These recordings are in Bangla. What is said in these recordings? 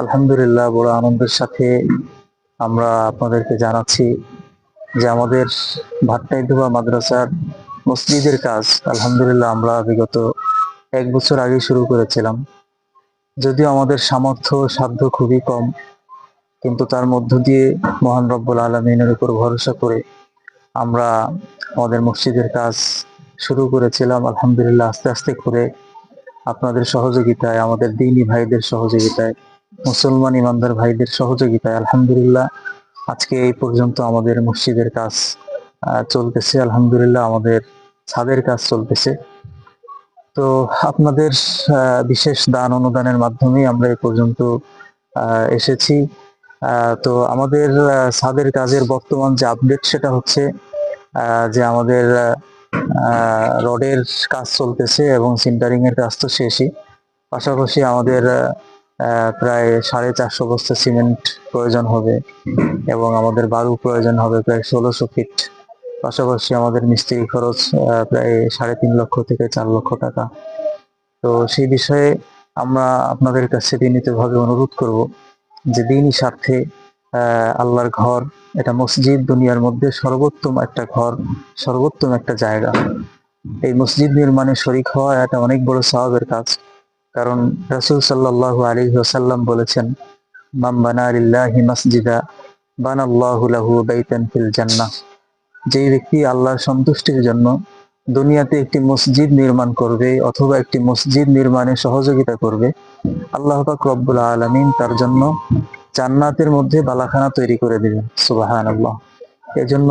আলহামদুলিল্লাহ, বড় আনন্দের সাথে আমরা আপনাদেরকে জানাচ্ছি যে আমাদের ভাট্টাইদুবা মাদ্রাসার মসজিদের কাজ, আলহামদুলিল্লাহ, আমরা বিগত এক বছর আগে শুরু করেছিলাম। যদিও আমাদের সামর্থ্য সাধ্য খুবই কম, কিন্তু তার মধ্য দিয়ে মহান রব্বুল আলমিনের উপর ভরসা করে আমরা আমাদের মসজিদের কাজ শুরু করেছিলাম। আলহামদুলিল্লাহ, আস্তে আস্তে করে আপনাদের সহযোগিতায়, আমাদের দিনী ভাইদের সহযোগিতায়, মুসলমান ইমানদার ভাইদের সহযোগিতায়, আলহামদুলিল্লাহ, আজকে এই পর্যন্ত আমাদের মসজিদের কাজ চলতেছে। আলহামদুলিল্লাহ, আমাদের ছাদের কাজ চলতেছে। তো আপনাদের বিশেষ দান অনুদানের মাধ্যমে আমরা এ পর্যন্ত এসেছি। তো আমাদের ছাদের কাজের বর্তমান যে আপডেট সেটা হচ্ছে যে আমাদের রডের কাজ চলতেছে এবং সিন্টারিং এর কাজ তো শেষই। পাশাপাশি আমাদের প্রায় সাড়ে চারশো বস্তা সিমেন্ট প্রয়োজন হবে এবং আমাদের বালু প্রয়োজন হবে প্রায় ষোলোশো ফিট পাশাপাশি আমাদের মিস্ত্রি খরচ প্রায় সাড়ে তিন লক্ষ থেকে চার লক্ষ টাকা। তো সেই বিষয়ে আমরা আপনাদের কাছে বিনীতভাবে অনুরোধ করব যে দিনই স্বার্থে আল্লাহর ঘর, এটা মসজিদ দুনিয়ার মধ্যে সর্বোত্তম একটা ঘর, সর্বোত্তম একটা জায়গা। এই মসজিদ নির্মাণে শরিক হওয়া এটা অনেক বড় সওয়াবের কাজ। কারণ রাসূল সাল্লাল্লাহু আলাইহি ওয়াসাল্লাম বলেছেন লিল্লাহি মাসজিদা যেই ব্যক্তি আল্লাহর সন্তুষ্টির জন্য দুনিয়াতে একটি মসজিদ নির্মাণ করবে অথবা একটি মসজিদ নির্মাণে সহযোগিতা করবে, আল্লাহ রব্বুল আলামিন তার জন্য জান্নাতের মধ্যে বালাখানা তৈরি করে দিবেন সুবহানাল্লাহ। এজন্য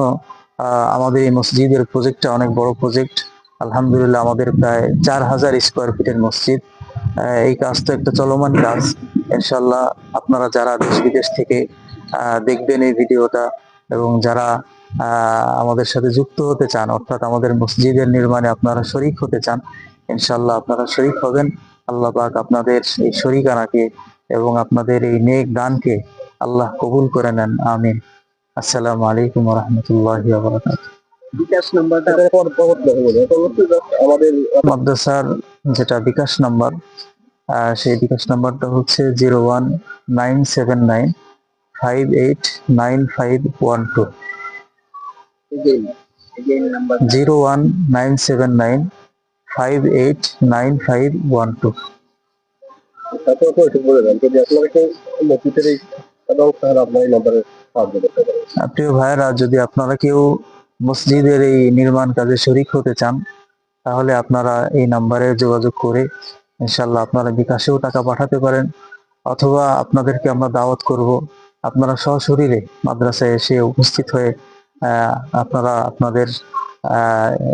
আহ, আমাদের এই মসজিদের প্রজেক্টটা অনেক বড় প্রজেক্ট আলহামদুলিল্লাহ আমাদের প্রায় চার হাজার স্কোয়ার ফিটের মসজিদ। এই কাজ তো একটা চলমান কাজ। ইনশাল্লাহ আপনারা যারা দেশ বিদেশ থেকে দেখবেন এই ভিডিওটা এবং যারা আমাদের সাথে যুক্ত হতে চান অর্থাৎ আমাদের মসজিদের নির্মাণে আপনারা শরিক হতে চান ইনশাল্লাহ আপনারা শরিক হবেন। আল্লাহ পাক আপনাদের এই শরিকানাকে এবং আপনাদের এই নেক দানকে আল্লাহ কবুল করে নেন আমিন আসসালামু আলাইকুম রহমতুল্লাহি মাদ্রাসার যেটা বিকাশ নাম্বার সেই বিকাশ নাম্বারটা হচ্ছে zero one nine seven nine five eight nine five one two zero one nine seven nine five eight nine five one two প্রিয় ভাইয়েরা, যদি আপনারা কেউ মসজিদের এই নির্মাণ কাজে শরিক হতে চান, তাহলে আপনারা এই নাম্বারে যোগাযোগ করে ইনশাল্লাহ আপনারা বিকাশেও টাকা পাঠাতে পারেন, অথবা আপনাদেরকে আমরা দাওয়াত করব। আপনারা সশরীরে মাদ্রাসায় এসে উপস্থিত হয়ে আপনারা আপনাদের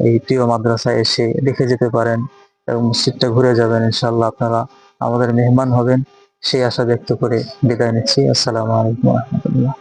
এই প্রিয় মাদ্রাসায় এসে দেখে যেতে পারেন এবং মসজিদটা ঘুরে যাবেন। ইনশাল্লাহ আপনারা আমাদের মেহমান হবেন সেই আশা ব্যক্ত করে বিদায় নিচ্ছি। আসসালামু আলাইকুম রহমতুল্লাহ।